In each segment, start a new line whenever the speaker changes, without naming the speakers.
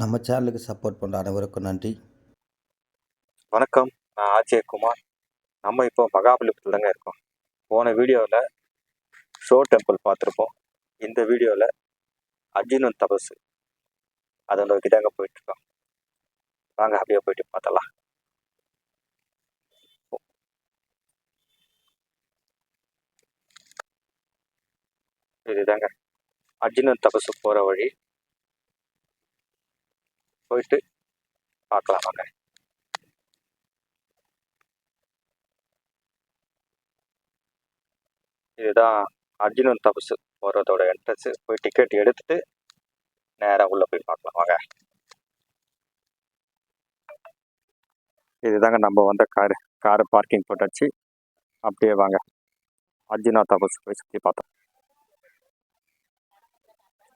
நம்ம சேனலுக்கு சப்போர்ட் பண்ணுற அனைவருக்கும் நன்றி.
வணக்கம் நான் ஆஜய் குமார். நம்ம இப்போ மகாபலிபுரத்தில் தாங்க இருக்கோம். போன வீடியோவில் ஷோ டெம்பிள் பார்த்துருப்போம். இந்த வீடியோவில் அர்ஜுனன் தபசு அதை நோக்கி தாங்க போயிட்டுருக்கோம். வாங்க அப்படியே போயிட்டு பார்த்தலாம் இதுதாங்க. அர்ஜுனன் தபசு போகிற வழி. போயிட்டு பார்க்கலாம் வாங்க. இதுதான் அர்ஜுனன் தபசு போகிறதோட என்ட்ரன்ஸு போய் டிக்கெட் எடுத்துட்டு நேராக உள்ளே போய் பார்க்கலாம் வாங்க. இதுதாங்க நம்ம வந்த காரு. காரை பார்க்கிங் போட்டாச்சு. அப்படியே வாங்க. அர்ஜுனா தபஸ் போய் சுற்றி பார்த்தோம்.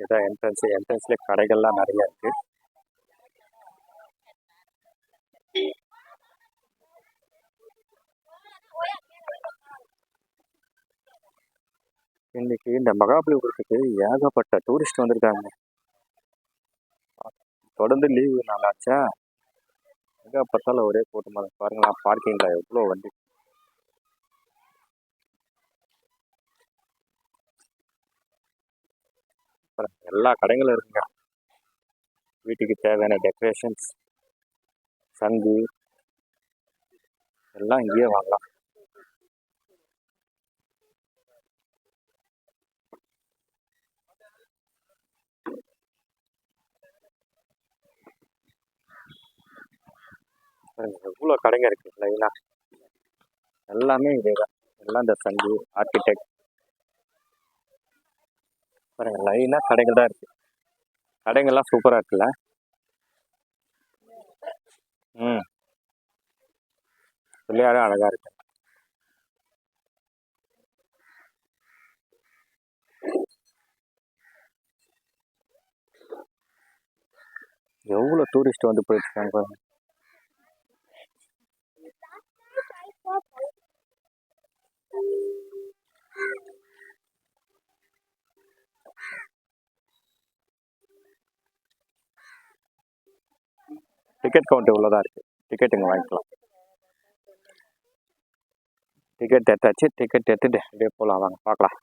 இதுதான் என்ட்ரன்ஸு என்ட்ரன்ஸ்லேயே கடைகள்லாம் நிறைய இருக்குது இன்னைக்கு இந்த மகாபலிபுரத்துக்கு ஏகப்பட்ட டூரிஸ்ட் வந்திருக்காங்க. தொடர்ந்து லீவு நாளாச்சா எங்கே பார்த்தாலும் ஒரே கூட்டமாக இருக்கு. பாருங்களேன் பார்க்கிங்கில் எவ்வளோ வண்டி. எல்லா கடைகளும் இருக்குங்க. வீட்டுக்கு தேவையான டெக்கரேஷன்ஸ் சங்கு எல்லாம் இங்கேயே வாங்கலாம். எவ்வளோ கடைங்க இருக்கு லைனா எல்லாமே இதே தான் எல்லாம் இந்த சங்கு ஆர்கிடெக்ட் பாருங்க லைனா கடைகள் தான் இருக்கு. கடைங்கள்லாம் சூப்பராக இருக்குல்ல? ம். பிள்ளையாரும் அழகா இருக்கு. எவ்வளோ டூரிஸ்ட் வந்து போயிட்டு டிக்கெட் கவுண்டர் உள்ளதாக இருக்குது டிக்கெட் இங்கே வாங்கிக்கலாம். டிக்கெட் எடுத்தாச்சு டிக்கெட் எடுத்துட்டு அப்படியே போகலாம் வாங்க பார்க்கலாம்.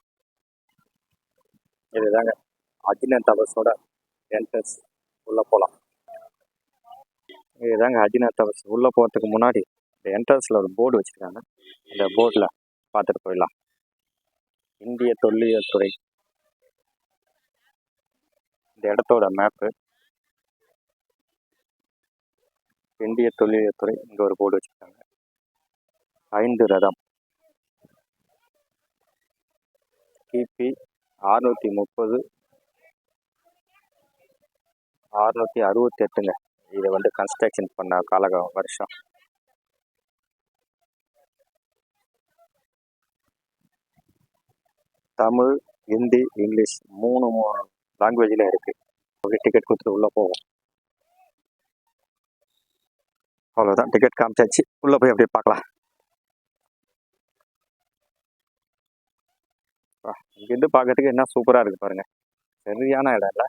இதுதாங்க அஜினன் தபஸோட என்ட்ரன்ஸ் உள்ளே போகலாம் இதுதாங்க அஜினன் தபஸ் உள்ளே போகிறதுக்கு முன்னாடி இந்த என்ட்ரன்ஸில் ஒரு போர்டு வச்சுருக்காங்க. அந்த போர்டில் பார்த்துட்டு போயிடலாம். இந்திய தொல்லியல் துறை. இந்த இடத்தோட மேப்பு இந்திய தொல்லியல் துறை இங்கே ஒரு போர்டு வச்சுருக்காங்க. ஐந்து ரதம். கிபி அறுநூற்றி முப்பது. அறுநூற்றி அறுபத்தி எட்டுங்க. இதை வந்து கன்ஸ்ட்ரக்ஷன் பண்ண காலக வருஷம். தமிழ் ஹிந்தி இங்கிலீஷ் மூணு லாங்குவேஜில் இருக்குது ஓகே டிக்கெட் கொடுத்துட்டு உள்ளே போவோம். அவ்வளோதான் டிக்கெட் காமிச்சாச்சு. உள்ளே போய் அப்படியே பார்க்கலாம். ஆ, இங்கிருந்து பார்க்கறதுக்கு என்ன சூப்பராக இருக்குது பாருங்கள் சரியான இடம் இல்லை.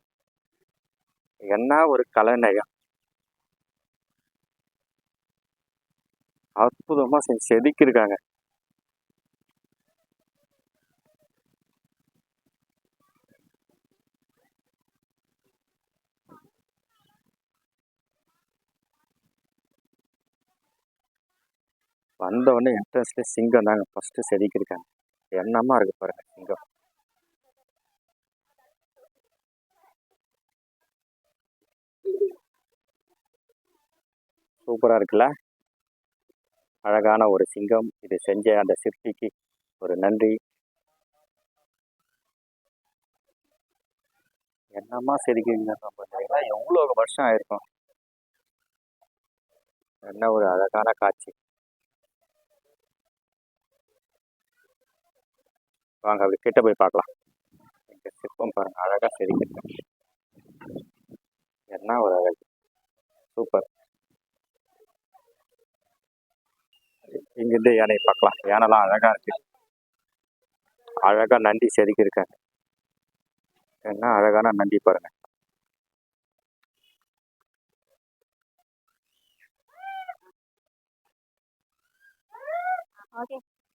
என்ன ஒரு கலைநயம். அற்புதமாக செஞ்சு செதுக்கியிருக்காங்க. வந்தவொடனே என்ட்ரன்ஸ்லேயே சிங்கம் தாங்க ஃபஸ்ட்டு செதுக்கியிருக்காங்க. எண்ணமாக இருக்கு பாருங்க சிங்கம். சூப்பராக இருக்குல்ல? அழகான ஒரு சிங்கம். இது செஞ்ச அந்த சிற்பிக்கு ஒரு நன்றி. என்னம்மா செதுக்கிங்க பார்த்தீங்கன்னா எவ்வளோ வருஷம் ஆயிருக்கும். என்ன ஒரு அழகான காட்சி. வாங்க அப்படி கிட்ட போய் பார்க்கலாம். இந்த சிற்பம் பாருங்கள் அழகாக செதுக்கிருக்கேன் என்ன ஒரு அழகு. சூப்பர். இங்கிருந்து யானையை பார்க்கலாம். யானைலாம் அழகாக இருக்கு. அழகாக நண்டி செதுக்கியிருக்காங்க என்ன அழகான நண்டி பாருங்க.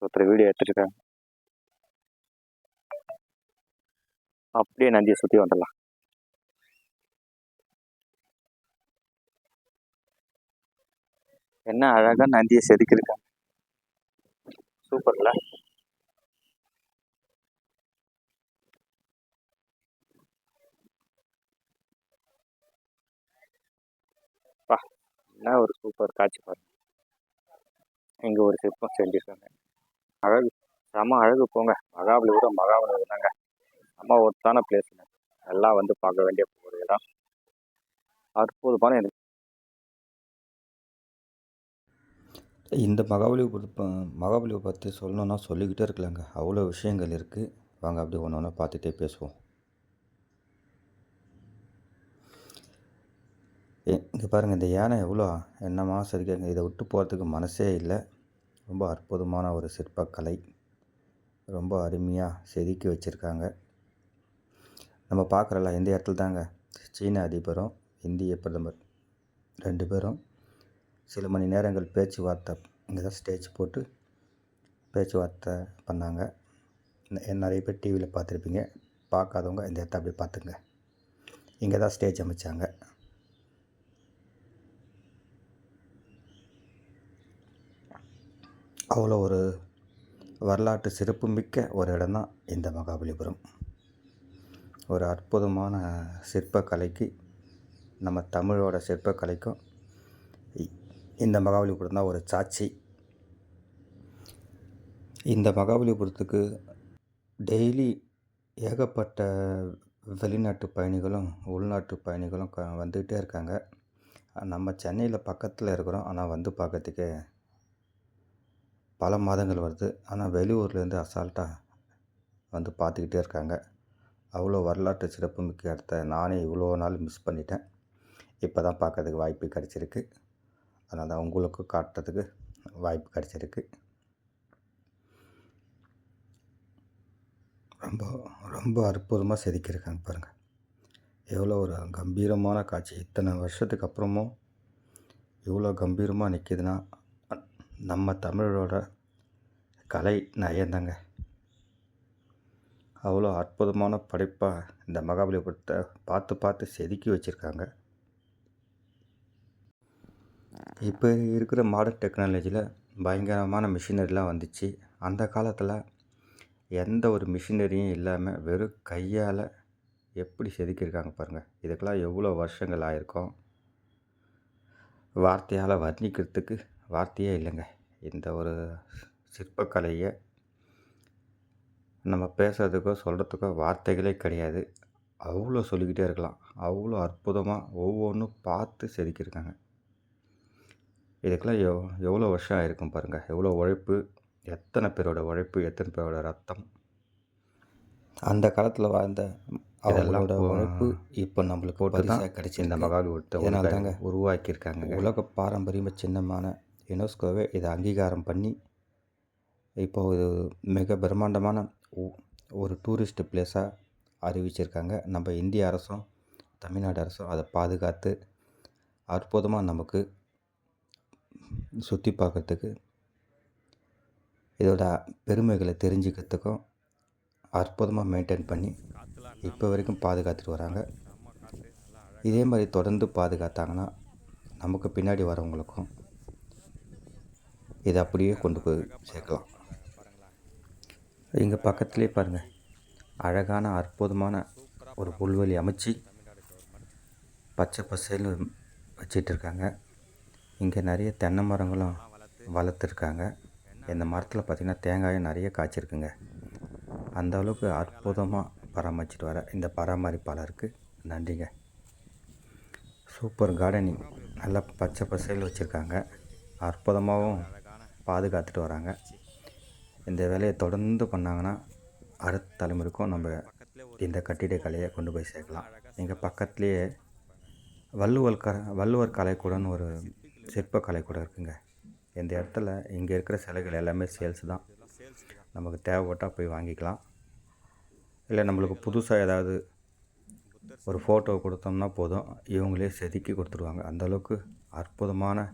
ஒருத்தர் வீடியோ எடுத்துருக்காங்க அப்படியே நந்தியை சுற்றி வந்துடலாம். என்ன அழகா நந்தியை செதுக்கியிருக்காங்க சூப்பர்ல. வா என்ன ஒரு சூப்பர் காட்சி பாருங்க இங்கே ஒரு சிற்பம் செஞ்சிருக்காங்க. அழகு செம அழகு போங்க. மகாபலிபுரம் மகாபலிபுரம் தாங்க செம்ம ஒருத்தான பிளேஸுங்க எல்லாம் வந்து பார்க்க வேண்டிய ஒரு இடம். அற்புதமான எனக்கு
இந்த மகாபலிபுரத்தை ப- மகாபலிபுரம் பற்றி சொல்லணுன்னா சொல்லிக்கிட்டே இருக்கலாங்க. அவ்வளோ விஷயங்கள் இருக்குது வாங்க அப்படியே ஒன்று ஒன்று பார்த்துட்டே பேசுவோம். இங்கே பாருங்கள் இந்த யானை எவ்வளோ என்னமா சரிக்காங்க இதை விட்டு போகிறதுக்கு மனசே இல்லை. ரொம்ப அற்புதமான ஒரு சிற்பக்கலை. ரொம்ப அருமையாக செதுக்கி வச்சுருக்காங்க. நம்ம பார்க்குறல இந்த இடத்துல தாங்க சீன அதிபரும் இந்திய பிரதமர் ரெண்டு பேரும் சில மணி நேரங்கள் பேச்சுவார்த்தை இங்கே தான் ஸ்டேஜ் போட்டு பேச்சுவார்த்தை பண்ணாங்க. நிறைய பேர் டிவியில் பார்த்துருப்பீங்க. பார்க்காதவங்க இந்த இடத்த அப்படியே பார்த்துங்க இங்கே தான் ஸ்டேஜ் அமைச்சாங்க. அவ்வளோ ஒரு வரலாற்று சிறப்புமிக்க ஒரு இடம் தான் இந்த மகாபலிபுரம். ஒரு அற்புதமான சிற்பக்கலைக்கு நம்ம தமிழோட சிற்பக்கலைக்கும் இந்த மகாபலிபுரம் தான் ஒரு சாட்சி. இந்த மகாபலிபுரத்துக்கு டெய்லி ஏகப்பட்ட வெளிநாட்டு பயணிகளும் உள்நாட்டு பயணிகளும் க வந்துக்கிட்டே இருக்காங்க. நம்ம சென்னையில் பக்கத்தில் இருக்கிறோம். ஆனால் வந்து பார்க்கறதுக்கே பல மாதங்கள் வருது. ஆனால் வெளியூர்லேருந்து அசால்ட்டாக வந்து பார்த்துக்கிட்டே இருக்காங்க. அவ்வளோ வரலாற்று சிறப்புமிக்க இடத்த நானே இவ்வளோ நாள் மிஸ் பண்ணிட்டேன். இப்போ தான் பார்க்கறதுக்கு வாய்ப்பு கிடச்சிருக்கு. அதனால் தான் உங்களுக்கும் காட்டுறதுக்கு வாய்ப்பு கிடச்சிருக்கு. ரொம்ப ரொம்ப அற்புதமாக செதுக்கியிருக்காங்க பாருங்கள் எவ்வளோ ஒரு கம்பீரமான காட்சி. இத்தனை வருஷத்துக்கு அப்புறமும் இவ்வளோ கம்பீரமாக நிற்கிதுன்னா நம்ம தமிழரோட கலை நயந்தாங்க. அவ்வளோ அற்புதமான படைப்பாக இந்த மகாபலிபுரத்தை பார்த்து பார்த்து செதுக்கி வச்சுருக்காங்க. இப்போ இருக்கிற மாடர்ன் டெக்னாலஜியில் பயங்கரமான மிஷினரிலாம் வந்துச்சு. அந்த காலத்தில் எந்த ஒரு மிஷினரியும் இல்லாமல் வெறும் கையால் எப்படி செதுக்கியிருக்காங்க பாருங்கள் இதுக்கெல்லாம் எவ்வளோ வருஷங்கள் ஆயிருக்கும். வார்த்தையால் வர்ணிக்கிறதுக்கு வார்த்தையே இல்லைங்க. இந்த ஒரு சிற்பக்கலையை நம்ம பேசுகிறதுக்கோ சொல்கிறதுக்கோ வார்த்தைகளே கிடையாது. அவ்வளோ சொல்லிக்கிட்டே இருக்கலாம். அவ்வளோ அற்புதமாக ஒவ்வொன்றும் பார்த்து செதுக்கியிருக்காங்க. இதுக்கெல்லாம் எவ் எவ்வளோ வருஷம் ஆயிருக்கும் பாருங்கள் எவ்வளோ உழைப்பு எத்தனை பேரோட உழைப்பு எத்தனை பேரோட ரத்தம். அந்த காலத்தில் வாழ்ந்த அவங்களோட
இப்போ
உழைப்பு இப்போ நம்மளுக்கு பரிசாக கிடைச்சி
இந்த மகாபலிபுரத்தை
இதனால தாங்க
உருவாக்கியிருக்காங்க.
உலக பாரம்பரிய சின்னமான யுனெஸ்கோவே இதை அங்கீகாரம் பண்ணி இப்போ இது மிக பிரம்மாண்டமான ஒரு டூரிஸ்ட் ப்ளேஸாக அறிவிச்சிருக்காங்க. நம்ம இந்திய அரசும் தமிழ்நாடு அரசும் அதை பாதுகாத்து அற்புதமாக நமக்கு சுற்றி பார்க்கறதுக்கு இதோட பெருமைகளை தெரிஞ்சுக்கிறதுக்கும் அற்புதமாக மெயின்டைன் பண்ணி இப்போ வரைக்கும் பாதுகாத்துட்டு வராங்க. இதே மாதிரி தொடர்ந்து பாதுகாத்தாங்கன்னா நமக்கு பின்னாடி வரவங்களுக்கும் இதை அப்படியே கொண்டு போய் சேர்க்கலாம். இங்கே பக்கத்துலேயே பாருங்கள் அழகான அற்புதமான ஒரு புல்வெளி அமைச்சு பச்சை பசேல்னு வச்சிட்ருக்காங்க. இங்கே நிறைய தென்னை மரங்களும் வளர்த்துருக்காங்க. இந்த மரத்தில் பார்த்திங்கன்னா தேங்காயும் நிறைய காய்ச்சிருக்குங்க. அந்த அளவுக்கு அற்புதமாக பராமரிச்சிட்டு வர இந்த பராமரிப்பாளருக்கு. நன்றிங்க. Super gardening. நல்லா பச்சை பசேல் வச்சுருக்காங்க. அற்புதமாகவும் பாதுகாத்துட்டு வராங்க. இந்த வேலையை தொடர்ந்து பண்ணாங்கன்னா அடுத்த தலைமுறைக்கும் நம்ம இந்த கட்டிடக்கலையை கொண்டு போய் சேர்க்கலாம். எங்கள் பக்கத்துலேயே வள்ளுவர் க வள்ளுவர் கலைக்கூடன்னு ஒரு சிற்ப கலைக்கூடம் இருக்குங்க. இந்த இடத்துல இங்கே இருக்கிற சிலைகள் எல்லாமே சேல்ஸ் தான். நமக்கு தேவைப்பட்டால் போய் வாங்கிக்கலாம். இல்லை நம்மளுக்கு புதுசாக ஏதாவது ஒரு ஃபோட்டோ கொடுத்தோம்னா போதும். இவங்களே செதுக்கி கொடுத்துருவாங்க. அந்தளவுக்கு அற்புதமான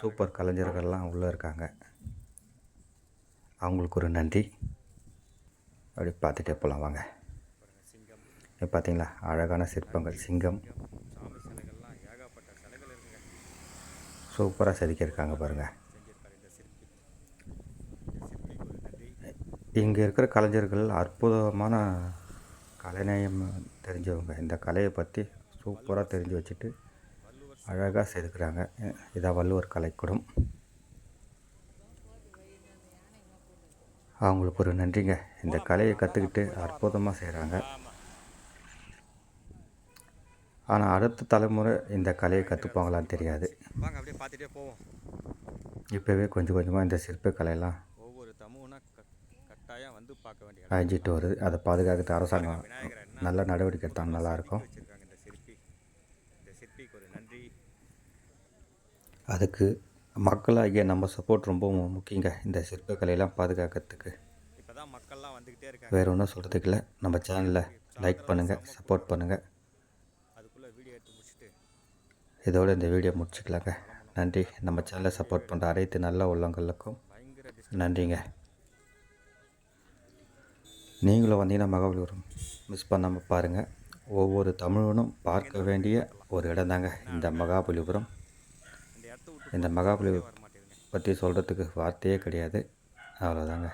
சூப்பர் கலைஞர்கள்லாம் உள்ளே இருக்காங்க. அவங்களுக்கு ஒரு நன்றி. அப்படி பார்த்துட்டே போகலாம் வாங்க. இப்போ பார்த்தீங்களா? அழகான சிற்பங்கள். சிங்கம். சூப்பராக செதுக்கியிருக்காங்க பாருங்கள் இங்கே இருக்கிற கலைஞர்கள் அற்புதமான கலைநயம் தெரிஞ்சவங்க. இந்த கலையை பற்றி சூப்பராக தெரிஞ்சு வச்சுட்டு அழகாக செதுக்குறாங்க. இதான் வள்ளுவர் கலைக்கூடம். அவங்களுக்கு ஒரு நன்றிங்க. இந்த கலையை கற்றுக்கிட்டு அற்புதமாக செய்கிறாங்க ஆனால் அடுத்த தலைமுறை இந்த கலையை கற்றுப்பாங்களான்னு தெரியாது.
வாங்க அப்படியே பார்த்துட்டே போவோம்.
இப்போவே கொஞ்சம் கொஞ்சமாக இந்த சிற்ப கலையெல்லாம்
ஒவ்வொரு தமிழ்னா கட்டாயம் வந்து பார்க்க வேண்டிய இடம்.
அழிஞ்சிட்டு வருது. அதை பாதுகாக்கிறது அரசாங்கம் நல்ல நடவடிக்கை எடுத்தால் நல்லாயிருக்கும்
வச்சிருக்காங்க இந்த சிற்பி. இந்த சிற்பிக்கு ஒரு நன்றி.
அதுக்கு மக்களாகிய நம்ம சப்போர்ட் ரொம்ப முக்கியங்க இந்த சிற்பக்கலையெல்லாம் பாதுகாக்கிறதுக்கு.
இப்பதான் மக்கள்லாம் வந்துக்கிட்டே இருக்காங்க.
வேறு ஒன்றும் சொல்கிறதுக்கு இல்லை நம்ம சேனலில் லைக் பண்ணுங்கள் சப்போர்ட் பண்ணுங்கள்
அதுக்குள்ளே வீடியோ எடுத்து முடிச்சுட்டு.
இதோட இந்த வீடியோ முடிச்சுக்கலாங்க. நன்றி. நம்ம சேனலை சப்போர்ட் பண்ணுற அனைத்து நல்ல உள்ளங்களுக்கும் நன்றிங்க. நீங்களும் வந்தீங்கன்னா மகாபலிபுரம் மிஸ் பண்ணாமல் பாருங்கள் ஒவ்வொரு தமிழனும் பார்க்க வேண்டிய ஒரு இடம் தாங்க இந்த மகாபலிபுரம்.
இந்த மகாபலி
பற்றி சொல்கிறதுக்கு வார்த்தையே கிடையாது. அவ்வளோதாங்க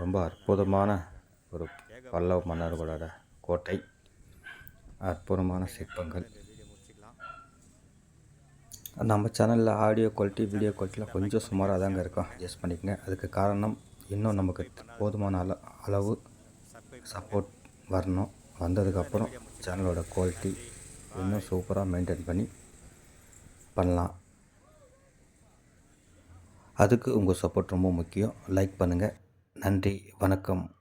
ரொம்ப அற்புதமான ஒரு பல்லவ மன்னர்களோட கோட்டை. அற்புதமான சிற்பங்கள். நம்ம சேனலில் ஆடியோ குவாலிட்டி வீடியோ குவாலிட்டியில் கொஞ்சம் சுமாராக தாங்க இருக்கும். அட்ஜஸ்ட் பண்ணிக்கங்க. அதுக்கு காரணம் இன்னும் நமக்கு போதுமான அள அளவு சப்போர்ட் வரணும். வந்ததுக்கப்புறம் சேனலோட குவாலிட்டி இன்னும் சூப்பராக மெயின்டைன் பண்ணி பண்ணலாம். அதுக்கு உங்கள் சப்போர்ட் ரொம்ப முக்கியம். லைக் பண்ணுங்கள் நன்றி. வணக்கம்.